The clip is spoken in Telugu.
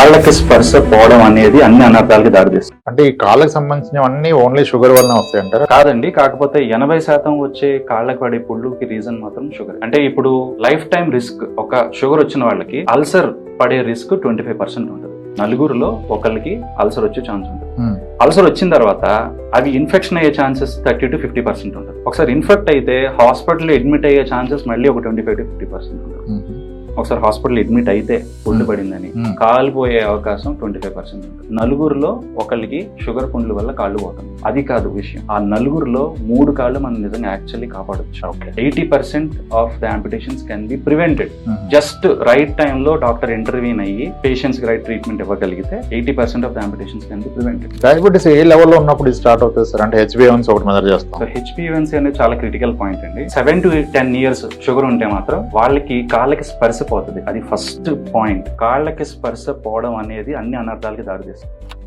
కాళ్ళకి స్పర్శ పోవడం అనేది అన్ని అనర్థాలకి దారితీస్తుంది. అంటే ఈ కాళ్ళకి సంబంధించినవన్నీ ఓన్లీ షుగర్ వలన వస్తాయి అంటారా కాదండి కాకపోతే ఎనభై శాతం వచ్చే కాళ్ళకి పడే పుళ్ళుకి రీజన్ మాత్రం షుగర్ అంటే ఇప్పుడు లైఫ్ టైం రిస్క్ ఒక షుగర్ వచ్చిన వాళ్ళకి అల్సర్ పడే రిస్క్ ట్వంటీ ఫైవ్ పర్సెంట్ ఉంటుంది. నలుగురిలో ఒకరికి అల్సర్ వచ్చే ఛాన్స్ ఉంటుంది. Hmm. అల్సర్ వచ్చిన తర్వాత అవి ఇన్ఫెక్షన్ అయ్యే chances thirty to fifty percent ఉంటుంది. ఒకసారి ఇన్ఫెక్ట్ అయితే హాస్పిటల్ అడ్మిట్ అయ్యే ఛాన్సెస్ మళ్ళీ ఒక twenty five to fifty percent ఉంటుంది. మ్మ్. ఒకసారి హాస్పిటల్ అడ్మిట్ అయితే పుండు పడిందని. కాలిపోయే అవకాశం ట్వంటీ ఫైవ్ పర్సెంట్ ఉంటుంది. నలుగురిలో ఒకరికి షుగర్ పుండ్ల వల్ల కాళ్ళు పోతాం అది కాదు విషయం. ఆ నలుగురిలో మూడు కాళ్ళు మనం నిజంగా actually కాపాడొచ్చు. Eighty percent of the amputations can be prevented. Just right టైంలో డాక్టర్ ఇంటర్వ్యూన్ అయ్యి పేషెంట్స్కి రైట్ ట్రీట్మెంట్ ఇవ్వగలిగితే eighty percent of the amputations can be prevented diabetes ఏ లెవెల్లో ఉన్నప్పుడు స్టార్ట్ అవుతుంది సార్ అంటే హెచ్బిఎన్స్ ఒకటి మెజర్ సో చేస్తాం హెచ్పివన్సీ అనేది చాలా క్రిటికల్ పాయింట్ అండి. Seven to ten years sugar ఉంటే మాత్రం వాళ్ళకి కాళ్ళకి స్పర్శ పోతుంది. అది ఫస్ట్ పాయింట్ కాళ్ళకి స్పర్శ పోవడం అనేది అన్ని అనర్థాలకి దారితీస్తుంది.